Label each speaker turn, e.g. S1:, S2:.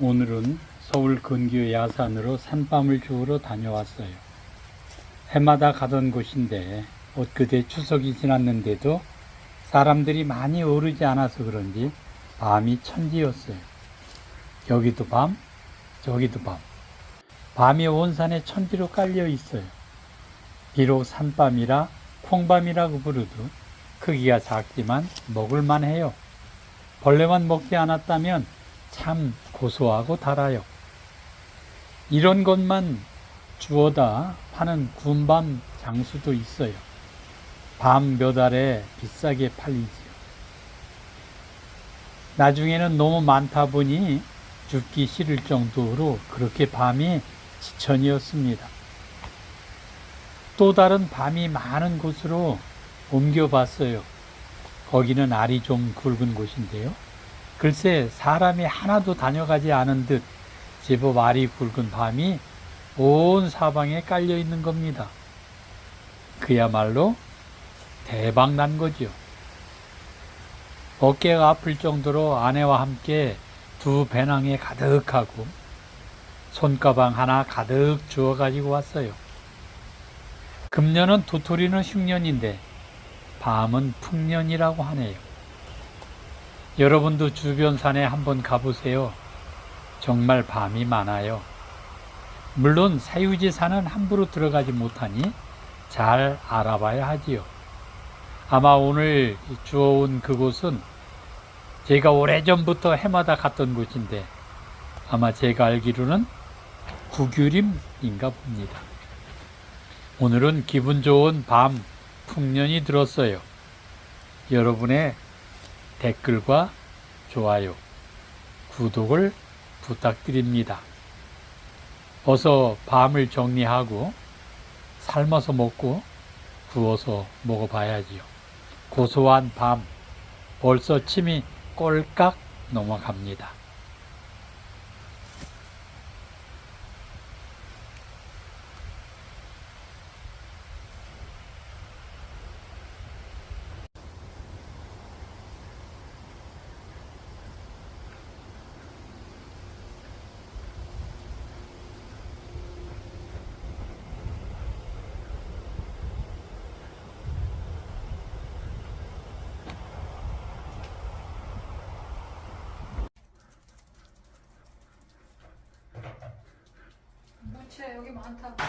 S1: 오늘은 서울 근교 야산으로 산밤을 주우러 다녀왔어요. 해마다 가던 곳인데 엊그제 추석이 지났는데도 사람들이 많이 오르지 않아서 그런지 밤이 천지였어요. 여기도 밤, 저기도 밤. 밤이 온 산에 천지로 깔려 있어요. 비록 산밤이라 콩밤이라고 부르도 크기가 작지만 먹을만 해요. 벌레만 먹지 않았다면 참 고소하고 달아요. 이런 것만 주워다 파는 군밤 장수도 있어요. 밤 몇 알에 비싸게 팔리지요. 나중에는 너무 많다 보니 죽기 싫을 정도로 그렇게 밤이 지천이었습니다. 또 다른 밤이 많은 곳으로 옮겨봤어요. 거기는 알이 좀 굵은 곳인데요. 글쎄 사람이 하나도 다녀가지 않은 듯 제법 알이 굵은 밤이 온 사방에 깔려 있는 겁니다. 그야말로 대박 난 거죠. 어깨가 아플 정도로 아내와 함께 두 배낭에 가득하고 손가방 하나 가득 주워 가지고 왔어요. 금년은 도토리는 흉년인데 밤은 풍년이라고 하네요. 여러분도 주변 산에 한번 가보세요. 정말 밤이 많아요. 물론 사유지 산은 함부로 들어가지 못하니 잘 알아봐야 하지요. 아마 오늘 주워온 그곳은 제가 오래전부터 해마다 갔던 곳인데 아마 제가 알기로는 구규림인가 봅니다. 오늘은 기분 좋은 밤 풍년이 들었어요. 여러분의 댓글과 좋아요, 구독을 부탁드립니다. 어서 밤을 정리하고 삶아서 먹고 구워서 먹어봐야지요. 고소한 밤, 벌써 침이 꼴깍 넘어갑니다.
S2: 무채 여기 많다.